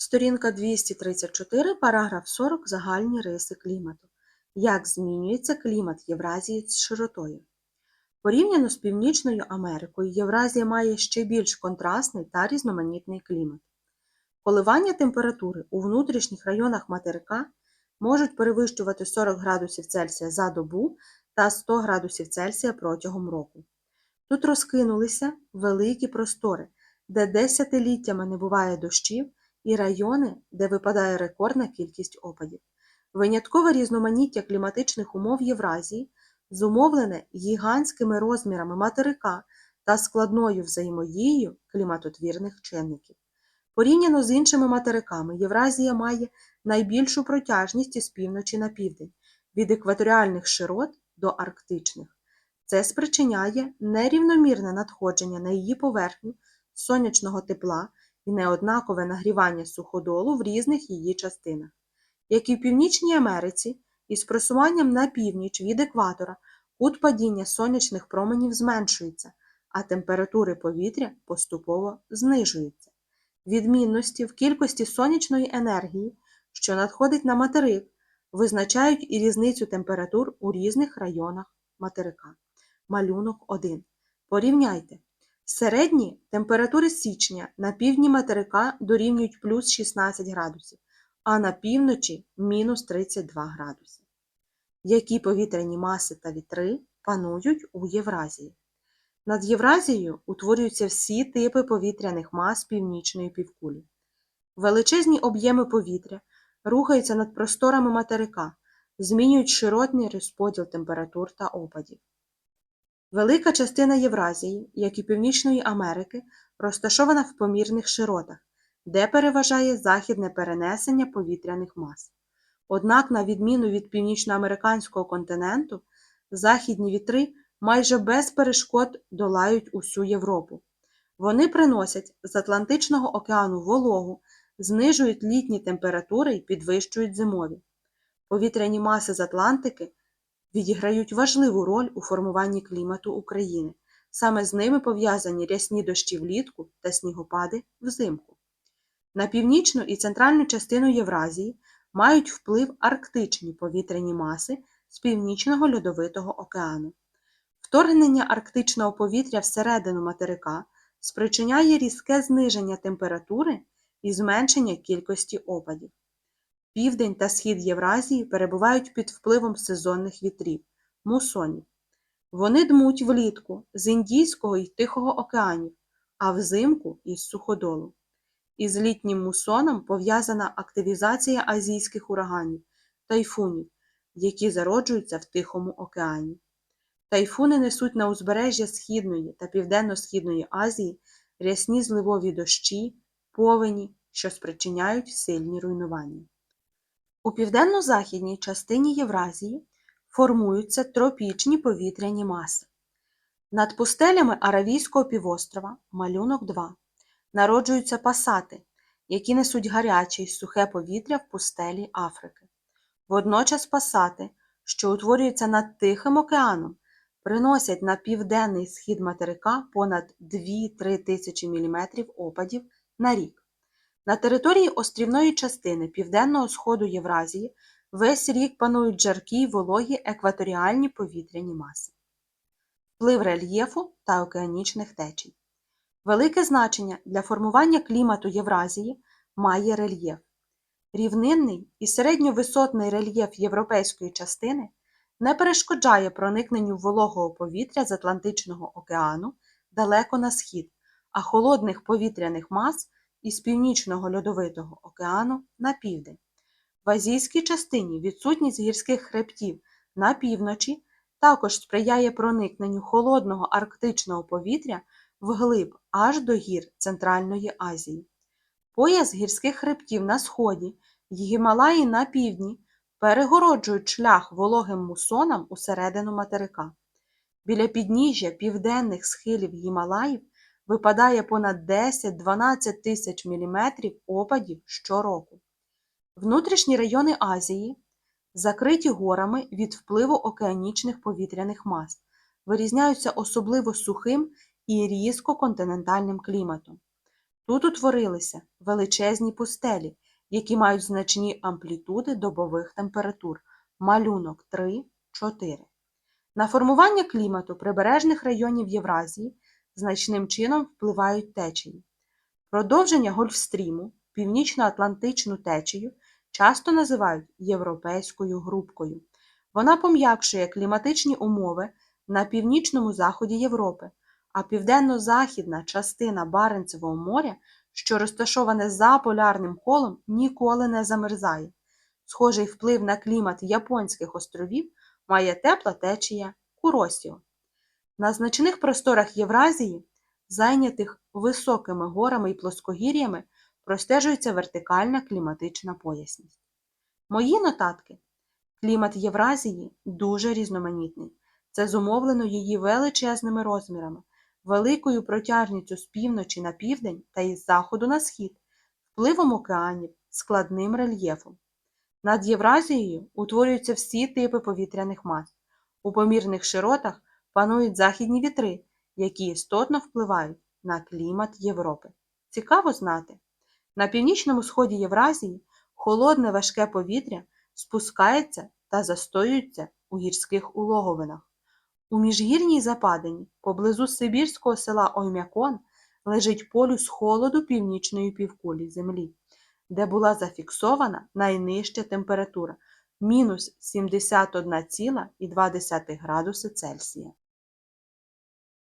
Сторінка 234, параграф 40 Загальні риси клімату. Як змінюється клімат Євразії з широтою? Порівняно з Північною Америкою, Євразія має ще більш контрастний та різноманітний клімат. Коливання температури у внутрішніх районах материка можуть перевищувати 40 градусів Цельсія за добу та 100 градусів Цельсія протягом року. Тут розкинулися великі простори, де десятиліттями не буває дощів, і райони, де випадає рекордна кількість опадів. Виняткове різноманіття кліматичних умов Євразії зумовлене гігантськими розмірами материка та складною взаємодією кліматотвірних чинників. Порівняно з іншими материками, Євразія має найбільшу протяжність із півночі на південь, від екваторіальних широт до арктичних. Це спричиняє нерівномірне надходження на її поверхню сонячного тепла і неоднакове нагрівання суходолу в різних її частинах. Як і в Північній Америці, із просуванням на північ від екватора кут падіння сонячних променів зменшується, а температури повітря поступово знижуються. Відмінності в кількості сонячної енергії, що надходить на материк, визначають і різницю температур у різних районах материка. Малюнок 1. Порівняйте. Середні температури січня на півдні материка дорівнюють плюс 16 градусів, а на півночі мінус 32 градуси. Які повітряні маси та вітри панують у Євразії? Над Євразією утворюються всі типи повітряних мас північної півкулі. Величезні об'єми повітря рухаються над просторами материка, змінюють широтний розподіл температур та опадів. Велика частина Євразії, як і Північної Америки, розташована в помірних широтах, де переважає західне перенесення повітряних мас. Однак, на відміну від північноамериканського континенту, західні вітри майже без перешкод долають усю Європу. Вони приносять з Атлантичного океану вологу, знижують літні температури і підвищують зимові. Повітряні маси з Атлантики відіграють важливу роль у формуванні клімату України. Саме з ними пов'язані рясні дощі влітку та снігопади взимку. На північну і центральну частину Євразії мають вплив арктичні повітряні маси з північного льодовитого океану. Вторгнення арктичного повітря всередину материка спричиняє різке зниження температури і зменшення кількості опадів. Південь та схід Євразії перебувають під впливом сезонних вітрів мусонів. Вони дмуть влітку з Індійського і Тихого океанів, а взимку із суходолу. Із літнім мусоном пов'язана активізація азійських ураганів, тайфунів, які зароджуються в Тихому океані. Тайфуни несуть на узбережжя Східної та Південно-Східної Азії рясні зливові дощі, повені, що спричиняють сильні руйнування. У південно-західній частині Євразії формуються тропічні повітряні маси. Над пустелями Аравійського півострова малюнок 2 народжуються пасати, які несуть гаряче й сухе повітря в пустелі Африки. Водночас пасати, що утворюються над Тихим океаном, приносять на південний схід материка понад 2-3 тисячі мм опадів на рік. На території острівної частини південного сходу Євразії весь рік панують жаркі й вологі екваторіальні повітряні маси. Вплив рельєфу та океанічних течій. Велике значення для формування клімату Євразії має рельєф. Рівнинний і середньовисотний рельєф європейської частини не перешкоджає проникненню вологого повітря з Атлантичного океану далеко на схід, а холодних повітряних мас із Північного льодовитого океану на південь. В азійській частині відсутність гірських хребтів на півночі також сприяє проникненню холодного арктичного повітря вглиб аж до гір Центральної Азії. Пояс гірських хребтів на сході й Гімалаї на півдні перегороджують шлях вологим мусонам усередину материка. Біля підніжжя південних схилів Гімалаїв випадає понад 10-12 тисяч міліметрів опадів щороку. Внутрішні райони Азії закриті горами від впливу океанічних повітряних мас, вирізняються особливо сухим і різко континентальним кліматом. Тут утворилися величезні пустелі, які мають значні амплітуди добових температур малюнок 3, 4. На формування клімату прибережних районів Євразії значним чином впливають течії. Продовження Гольфстріму, північно-атлантичну течію, часто називають європейською грубкою. Вона пом'якшує кліматичні умови на північному заході Європи, а південно-західна частина Баренцевого моря, що розташоване за полярним колом, ніколи не замерзає. Схожий вплив на клімат Японських островів має тепла течія Куросіо. На значних просторах Євразії, зайнятих високими горами і плоскогір'ями, простежується вертикальна кліматична поясність. Мої нотатки. Клімат Євразії дуже різноманітний. Це зумовлено її величезними розмірами, великою протяжністю з півночі на південь та із заходу на схід, впливом океанів, складним рельєфом. Над Євразією утворюються всі типи повітряних мас. У помірних широтах панують західні вітри, які істотно впливають на клімат Європи. Цікаво знати. На північному сході Євразії холодне важке повітря спускається та застоюється у гірських улоговинах. У міжгірній западині, поблизу сибірського села Оймякон, лежить полюс холоду північної півкулі Землі, де була зафіксована найнижча температура мінус 71,2 градуси Цельсія.